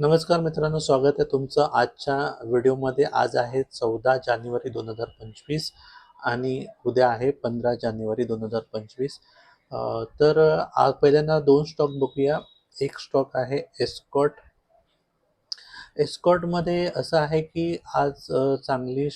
नमस्कार मित्रांनो स्वागत आहे तुमचं आजच्या व्हिडिओमध्ये. आज आहे चौदा जानेवारी दोन हजार पंचवीस आणि उद्या आहे पंधरा जानेवारी दोन हजार पंचवीस. तर आज पहिल्यांदा दोन स्टॉक बघूया. एक स्टॉक आहे एस्कॉट. एस्कॉटमध्ये असं आहे की आज चांगली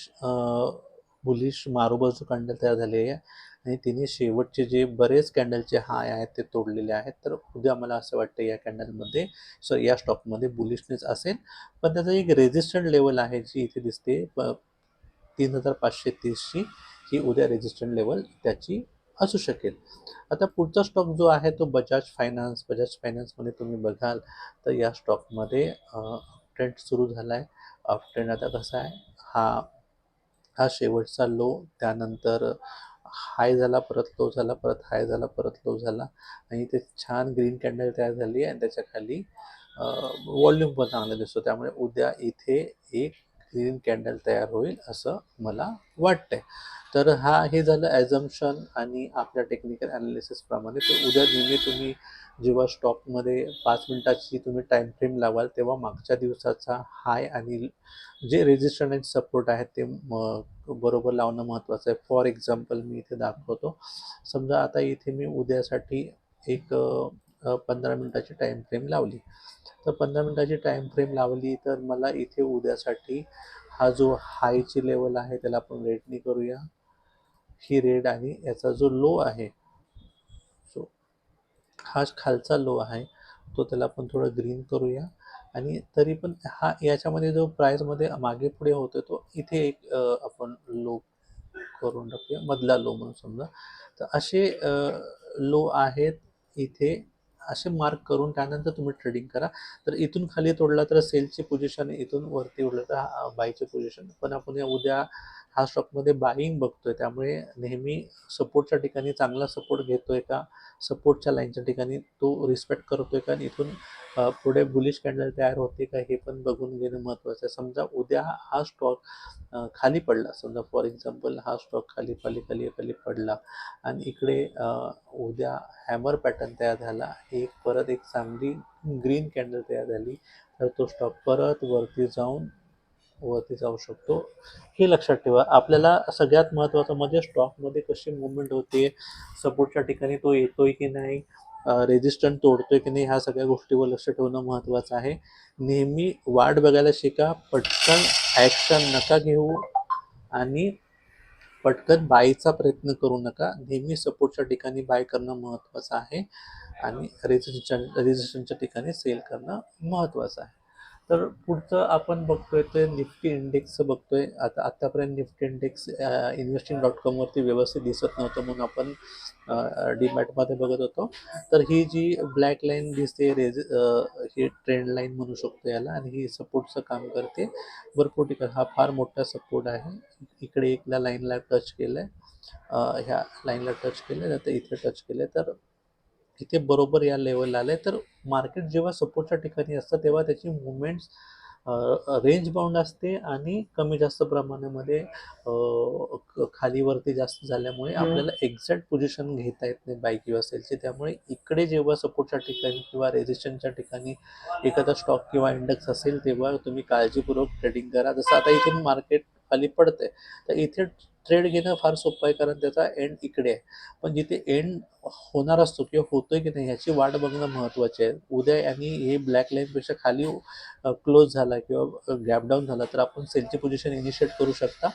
बुलिश मारोबाजू कॅन्डल तयार झाली आहे. आणि तिने शेवटचे जे बरेच कॅन्डलचे हाय आहेत ते तोडलेले आहेत. तर उद्या मला असं वाटतं या कॅन्डलमध्ये सो या स्टॉकमध्ये बुलिशनेस असेल. पण त्याचं एक रेजिस्टंट लेवल आहे जी इथे दिसते. प तीन हजार पाचशे तीसची ही उद्या रेजिस्टंट लेवल त्याची असू शकेल. आता पुढचा स्टॉक जो आहे तो बजाज फायनान्स बजाज फायनान्समध्ये तुम्ही बघाल तर या स्टॉकमध्ये ट्रेंड सुरू झाला आहे अपट्रेंड आता कसा आहे? हा हा शेवटचा लो त्यानंतर हाय झाला परत लो झाला परत हाय झाला परत लो झाला. आणि ते छान ग्रीन कॅन्डल तयार झाली आणि त्याच्याखाली वॉल्यूम पण चांगला दिसतो. त्यामुळे उद्या इथे एक ग्रीन कॅन्डल तयार होईल असं मला वाटतंय. तर हा हे झालं ॲझम्शन आणि आपल्या टेक्निकल ॲनालिसिसप्रमाणे तर उद्या नेहमी तुम्ही जेव्हा स्टॉकमध्ये पाच मिनिटाची तुम्ही टाईम फ्रेम लावाल तेव्हा मागच्या दिवसाचा हाय आणि जे रेजिस्टंट आणि सपोर्ट आहेत ते बरोबर लावणं महत्त्वाचं आहे. फॉर एक्झाम्पल मी इथे दाखवतो. समजा आता इथे मी उद्यासाठी एक पंधरा मिनटाची टाईम फ्रेम लावली. तर पंधरा मिनटाची टाईम फ्रेम लावली तर मला इथे उद्यासाठी हा जो हायची लेवल आहे त्याला आपण रेडनी करूया. ही रेड आणि याचा जो लो आहे सो हा खालचा लो आहे तो त्याला आपण थोडं ग्रीन करूया. आणि तरी पण हा याच्यामध्ये जो प्राईजमध्ये मागे पुढे होतो तो इथे एक आपण लो करून टाकूया मधला लो म्हणून समजा. तर असे लो आहेत इथे. असे मार्क करून त्यानंतर तुम्ही ट्रेडिंग करा. तर इथून खाली तोडला तर सेलची पोझिशन इथून वरती उडलं तर बायचे पोझिशन पण आपण या उद्या हा स्टॉकमध्ये बाईंग बघतोय त्यामुळे नेहमी सपोर्टच्या ठिकाणी चांगला सपोर्ट घेतोय का? सपोर्टच्या लाईनच्या ठिकाणी तो रिस्पेक्ट करतोय का? आणि इथून पुढे बुलिश कॅन्डल तयार होते का? हे पण बघून घेणं महत्त्वाचं आहे. समजा उद्या हा स्टॉक खाली पडला. समजा फॉर एक्झाम्पल हा स्टॉक खाली खाली खाली खाली पडला. आणि इकडे उद्या हॅमर पॅटर्न तयार झाला. एक परत एक चांगली ग्रीन कॅन्डल तयार झाली. तर तो स्टॉक परत वरती जाऊन वरती जाऊ शकतो. हे लक्षात ठेवा. आपल्याला सगळ्यात महत्त्वाचं म्हणजे स्टॉकमध्ये कशी मुवमेंट होते सपोर्टच्या ठिकाणी तो येतोय की नाही रेजिस्टंट तोडतोय की नाही ह्या सगळ्या गोष्टीवर लक्ष ठेवणं महत्त्वाचं आहे. नेहमी वाट बघायला शिका पटकन ॲक्शन नका घेऊ आणि पटकन बायचा प्रयत्न करू नका. नेहमी सपोर्टच्या ठिकाणी बाय करणं महत्त्वाचं आहे आणि रेजिस्टन रेजिस्टंटच्या ठिकाणी सेल करणं महत्त्वाचं आहे. तर पुढचं आपण बघतोय ते निफ्टी इंडेक्स बघतोय. आता आत्तापर्यंत निफ्टी इंडेक्स इन्व्हेस्टिंग डॉट कॉमवरती व्यवस्थित दिसत नव्हतं म्हणून आपण डीमॅटमध्ये बघत होतो. तर ही जी ब्लॅक लाईन दिसते रेज ही ट्रेंड लाईन म्हणू शकतो याला आणि ही सपोर्टचं काम करते. भरपूर ठिकाण हा फार मोठा सपोर्ट आहे. इकडे एकला लाईनला टच केलं आहे ह्या लाईनला टच केलं आहे तर इथे टच केलं तर इथे बरोबर या लेवलला आलं तर मार्केट जेव्हा सपोर्टच्या ठिकाणी असतं तेव्हा त्याची मुवमेंट्स रेंज बाउंड असते आणि कमी जास्त प्रमाणामध्ये खालीवरती जास्त झाल्यामुळे आपल्याला एक्झॅक्ट पोझिशन घेता येत नाही बाय किंवा सेलची त्यामुळे इकडे जेव्हा सपोर्टच्या ठिकाणी किंवा रेजिस्टंटच्या ठिकाणी एखादा स्टॉक किंवा इंडेक्स असेल तेव्हा तुम्ही काळजीपूर्वक ट्रेडिंग करा. जसं आता इथून मार्केट खाली पडतंय तर इथे ट्रेड घेणं फार सोपं आहे कारण त्याचा एंड इकडे आहे. पण जिथे एंड होणार असतो किंवा होतोय की नाही ह्याची वाट बघणं महत्त्वाचे आहे. उद्या आणि हे ब्लॅक लाईनपेक्षा खाली क्लोज झाला किंवा गॅप डाऊन झाला तर आपण सेलची पोझिशन इनिशिएट करू शकता.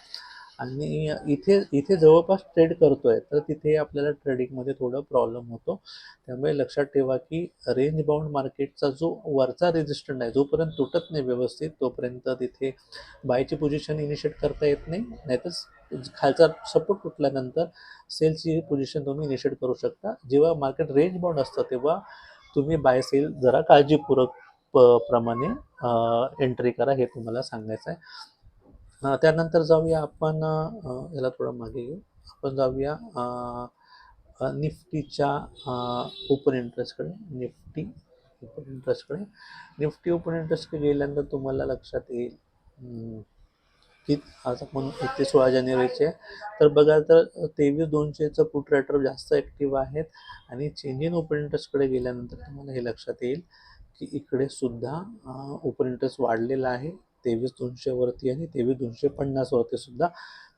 आणि इथे इथे जवळपास ट्रेड करतोय तर तिथे आपल्याला ट्रेडिंगमध्ये थोडं प्रॉब्लेम होतो. त्यामुळे लक्षात ठेवा की रेंज बाउंड मार्केटचा जो वरचा रेजिस्टंट आहे जोपर्यंत तुटत नाही व्यवस्थित तोपर्यंत तिथे बायची पोझिशन इनिशिएट करता येत नाही. नाहीतर खालचा सपोर्ट तुटल्यानंतर सेलची पोझिशन तुम्ही इनिशिएट करू शकता. जेव्हा मार्केट रेंज बाउंड असतं तेव्हा तुम्ही बाय सेल जरा काळजीपूर्वक प प्रमाणे एंट्री करा हे तुम्हाला सांगायचं आहे त्यानंतर जाऊया आपण याला थोडं मागे घेऊ. आपण जाऊया निफ्टीच्या ओपन इंटरेस्टकडे निफ्टी ओपन इंटरेस्टकडे निफ्टी ओपन इंटरेस्टकडे गेल्यानंतर तुम्हाला लक्षात येईल की आज आपण एकतीस सोळा जानेवारीचे आहे. तर बघाल तर तेवीस दोनशेचं पुट रॅटर जास्त ॲक्टिव्ह आहेत. आणि चेंज इन ओपन इंटरेस्टकडे गेल्यानंतर तुम्हाला हे लक्षात येईल की इकडे सुद्धा ओपन इंटरेस्ट वाढलेला आहे. तेवीस दोनशेवरती आणि तेवीस दोनशे पन्नासवरती सुद्धा.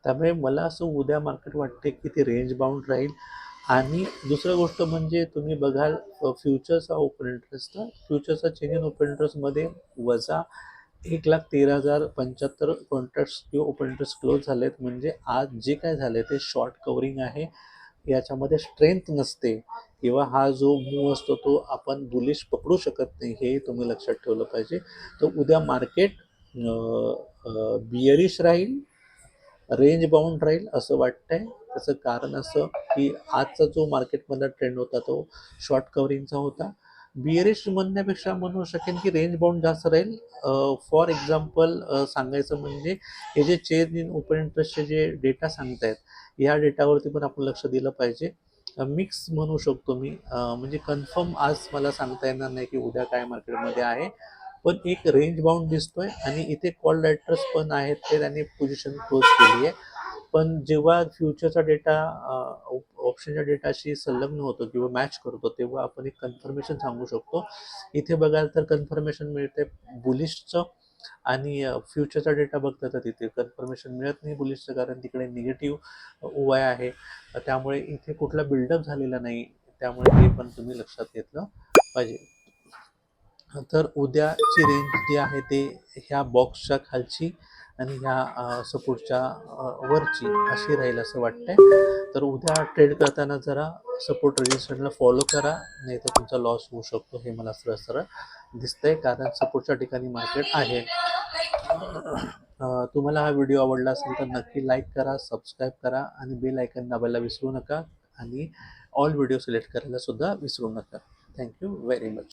त्यामुळे मला असं उद्या मार्केट वाटते की ते रेंज बाउंड राहील. आणि दुसरं गोष्ट म्हणजे तुम्ही बघाल फ्युचर्सचा ओपन इंटरेस्टचा फ्युचर्सचा चेंज इन ओपन इंटरेस्टमध्ये वजा एक लाख तेरा हजार पंच्याहत्तर कॉन्ट्रॅक्ट्स किंवा ओपन इंटरेस्ट क्लोज झाले आहेत म्हणजे आज जे काय झाले ते शॉर्ट कवरिंग आहे. याच्यामध्ये स्ट्रेंथ नसते. किंवा हा जो मूव असतो तो आपण बुलिश पकडू शकत नाही हे तुम्ही लक्षात ठेवलं पाहिजे. तर उद्या मार्केट बियरिश राहील रेंज बाउंड राहील असं वाटतंय. त्याचं कारण असं की आजचा जो मार्केटमधला ट्रेंड होता तो शॉर्ट कवरिंगचा होता. बियरिश म्हणण्यापेक्षा म्हणू शकेन की रेंज बाउंड जास्त राहील. फॉर एक्झाम्पल सांगायचं म्हणजे हे जे चेंज इन ओपन इंटरेस्टचे जे डेटा सांगतायत या डेटावरती पण आपण लक्ष दिलं पाहिजे. मिक्स म्हणू शकतो मी. म्हणजे कन्फर्म आज मला सांगता येणार नाही की उद्या काय मार्केटमध्ये आहे. पण एक रेंज बाउंड दिसतोय आणि इथे कॉल लेटर्स पण आहेत ते त्यांनी पोझिशन क्लोज केली आहे पण जेव्हा फ्युचरचा डेटा ऑप्शनच्या डेटाशी संलग्न होतो किंवा मॅच करतो तेव्हा आपण एक कन्फर्मेशन सांगू शकतो. इथे बघाल तर कन्फर्मेशन मिळते बुलिशचं आणि फ्युचरचा डेटा बघता तर तिथे कन्फर्मेशन मिळत नाही बुलिशचं कारण तिकडे निगेटिव्ह उवाय आहे. त्यामुळे इथे कुठला बिल्डअप झालेला नाही त्यामुळे ते पण तुम्ही लक्षात घेतलं पाहिजे. तर उद्याची रेंज जी आहे ते ह्या बॉक्सच्या खालची आणि ह्या सपोर्टच्या वरची अशी राहील असं वाटतंय. तर उद्या ट्रेड करताना जरा सपोर्ट रेजिस्टरला फॉलो करा नाही तर तुमचा लॉस होऊ शकतो हे मला सरळ सरळ दिसतंय कारण सपोर्टच्या ठिकाणी मार्केट आहे. तुम्हाला हा व्हिडिओ आवडला असेल तर नक्की लाईक करा सबस्क्राईब करा आणि बेल आयकन दाबायला विसरू नका आणि ऑल व्हिडिओ सिलेक्ट करायला सुद्धा विसरू नका. Thank you very much